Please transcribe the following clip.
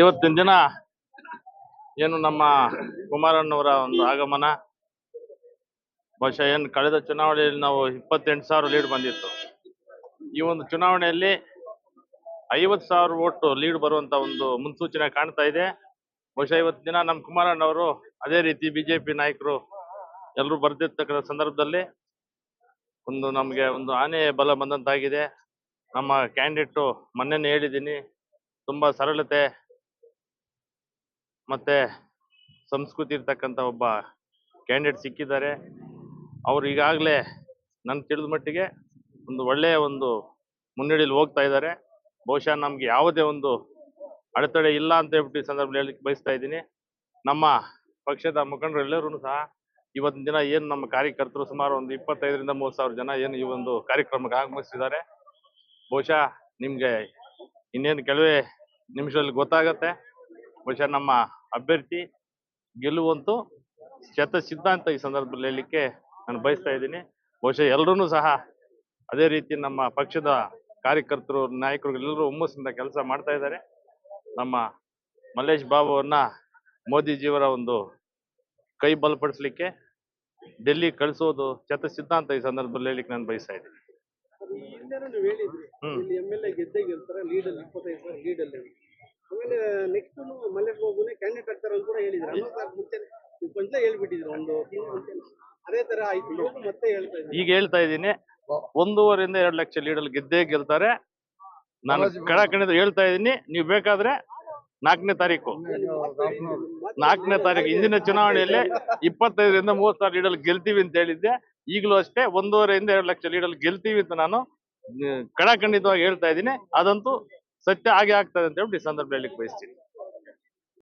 ಇವತ್ತಿನ ದಿನ ಏನು ನಮ್ಮ ಕುಮಾರಣ್ಣವರ ಒಂದು ಆಗಮನ? ಬಹುಶಃ ಏನು ಕಳೆದ ಚುನಾವಣೆಯಲ್ಲಿ ನಾವು ಇಪ್ಪತ್ತೆಂಟು ಸಾವಿರ ಲೀಡ್ ಬಂದಿತ್ತು. ಈ ಒಂದು ಚುನಾವಣೆಯಲ್ಲಿ ಐವತ್ತು ಸಾವಿರ ಓಟು ಲೀಡ್ ಬರುವಂತ ಒಂದು ಮುನ್ಸೂಚನೆ ಕಾಣ್ತಾ ಇದೆ. ಬಹುಶಃ ಇವತ್ತು ದಿನ ನಮ್ಮ ಕುಮಾರಣ್ಣವರು ಅದೇ ರೀತಿ ಬಿಜೆಪಿ ನಾಯಕರು ಎಲ್ಲರೂ ಬರ್ತಿರ್ತಕ್ಕಂಥ ಸಂದರ್ಭದಲ್ಲಿ ಒಂದು ನಮಗೆ ಒಂದು ಆನೆ ಬಲ ಬಂದಂತಾಗಿದೆ. ನಮ್ಮ ಕ್ಯಾಂಡಿಡೇಟು ಮೊನ್ನೆನೇ ಹೇಳಿದ್ದೀನಿ. ತುಂಬಾ ಸರಳತೆ ಮತ್ತೆ ಸಂಸ್ಕೃತಿ ಇರ್ತಕ್ಕಂಥ ಒಬ್ಬ ಕ್ಯಾಂಡಿಡೇಟ್ ಸಿಕ್ಕಿದ್ದಾರೆ. ಅವ್ರು ಈಗಾಗಲೇ ನನ್ನ ತಿಳಿದ ಮಟ್ಟಿಗೆ ಒಂದು ಒಳ್ಳೆಯ ಒಂದು ಮುನ್ನಡೆಯಲ್ಲಿ ಹೋಗ್ತಾ ಇದ್ದಾರೆ. ಬಹುಶಃ ನಮ್ಗೆ ಯಾವುದೇ ಒಂದು ಅಡೆತಡೆ ಇಲ್ಲ ಅಂತ ಹೇಳ್ಬಿಟ್ಟು ಈ ಸಂದರ್ಭದಲ್ಲಿ ಹೇಳಲಿಕ್ಕೆ ಬಯಸ್ತಾ ಇದ್ದೀನಿ. ನಮ್ಮ ಪಕ್ಷದ ಮುಖಂಡರು ಎಲ್ಲರೂ ಸಹ ಇವತ್ತಿನ ದಿನ ಏನು ನಮ್ಮ ಕಾರ್ಯಕರ್ತರು ಸುಮಾರು ಒಂದು ಇಪ್ಪತ್ತೈದರಿಂದ ಮೂವತ್ತು ಸಾವಿರ ಜನ ಏನು ಈ ಒಂದು ಕಾರ್ಯಕ್ರಮಕ್ಕೆ ಆಗಮಿಸಿದ್ದಾರೆ ಬಹುಶಃ ನಿಮ್ಗೆ ಇನ್ನೇನು ಕೆಲವೇ ನಿಮಿಷದಲ್ಲಿ ಗೊತ್ತಾಗತ್ತೆ. ಬಹುಶಃ ನಮ್ಮ ಅಭ್ಯರ್ಥಿ ಗೆಲ್ಲುವಂತೂ ಶತ ಸಿದ್ಧಾಂತ ಈ ಸಂದರ್ಭದಲ್ಲಿ ಹೇಳಲಿಕ್ಕೆ ನಾನು ಬಯಸ್ತಾ ಇದ್ದೀನಿ. ಬಹುಶಃ ಎಲ್ಲರೂ ಸಹ ಅದೇ ರೀತಿ ನಮ್ಮ ಪಕ್ಷದ ಕಾರ್ಯಕರ್ತರು ನಾಯಕರು ಎಲ್ಲರೂ ಹುಮ್ಮಸ್ಸಿಂದ ಕೆಲಸ ಮಾಡ್ತಾ ಇದ್ದಾರೆ. ನಮ್ಮ ಮಲ್ಲೇಶ್ ಬಾಬು ಅವ್ರನ್ನ ಮೋದಿಜಿಯವರ ಒಂದು ಕೈ ಬಲಪಡಿಸ್ಲಿಕ್ಕೆ, ಡೆಲ್ಲಿ ಕಳಿಸೋದು ಶತ ಸಿದ್ಧಾಂತ ಈ ಸಂದರ್ಭದಲ್ಲಿ ಹೇಳಲಿಕ್ಕೆ ನಾನು ಬಯಸ್ತಾ ಇದ್ದೀನಿ. ಹಿಂದೆನೂ ನೀವು ಹೇಳಿದ್ರಿ ಇಲ್ಲಿ ಎಂ ಎಲ್ ಎ ಗೆದ್ದೇ ಗೆಲ್ತಾರೆ ಇಪ್ಪತ್ತೈದು ಸಾವಿರ ಅಲ್ಲಿ ಆಮೇಲೆ ನೆಕ್ಸ್ಟ್ ಮಲ್ಲೇಶ್ ಬಾಬುನೇ ಕ್ಯಾಂಡಿಡೇಟ್ ಆಗ್ತಾರೆ ಅಂತ ಕೂಡ ಹೇಳಿದ್ರು. ಅನ್ನೋದು ಸಾಕು ಮುಂಚೆ ನೀವು ಕೊಂಚ ಹೇಳ್ಬಿಟ್ಟಿದ್ರು ಒಂದು ತಿಂಗಳು ಮುಂಚೆ ಅದೇ ತರ ಆಯ್ತು. ಇವಾಗ ಮತ್ತೆ ಹೇಳ್ತಾ ಇದ್ದೀನಿ ಈಗ ಹೇಳ್ತಾ ಇದ್ದೀನಿ. ಒಂದೂವರೆಯಿಂದ ಎರಡು ಲಕ್ಷ ಲೀಡಲ್ಲಿ ಗೆದ್ದೇ ಗೆಲ್ತಾರೆ. ನಾನು ಕಡಕಣಿದ ಹೇಳ್ತಾ ಇದ್ದೀನಿ. ನೀವು ಬೇಕಾದ್ರೆ ನಾಲ್ಕನೇ ತಾರೀಕು ನಾಲ್ಕನೇ ತಾರೀಕು ಇಂದಿನ ಚುನಾವಣೆಯಲ್ಲಿ ಇಪ್ಪತ್ತೈದರಿಂದ ಮೂವತ್ತು ಸಾವಿರ ಲೀಡಲ್ಲಿ ಗೆಲ್ತೀವಿ ಅಂತ ಹೇಳಿದ್ದೆ. ಈಗಲೂ ಅಷ್ಟೇ ಒಂದೂವರೆಯಿಂದ ಎರಡು ಲಕ್ಷ ಲೀಡಲ್ಲಿ ಗೆಲ್ತೀವಿ ಅಂತ ನಾನು ಕಡಾಖಂಡಿತವಾಗಿ ಹೇಳ್ತಾ ಇದ್ದೀನಿ. ಅದಂತೂ ಸತ್ಯ ಆಗೇ ಆಗ್ತದೆ ಅಂತ ಹೇಳ್ಬಿಟ್ಟು ಈ ಸಂದರ್ಭ ಹೇಳಲಿಕ್ಕೆ ಬಯಸ್ತೀನಿ.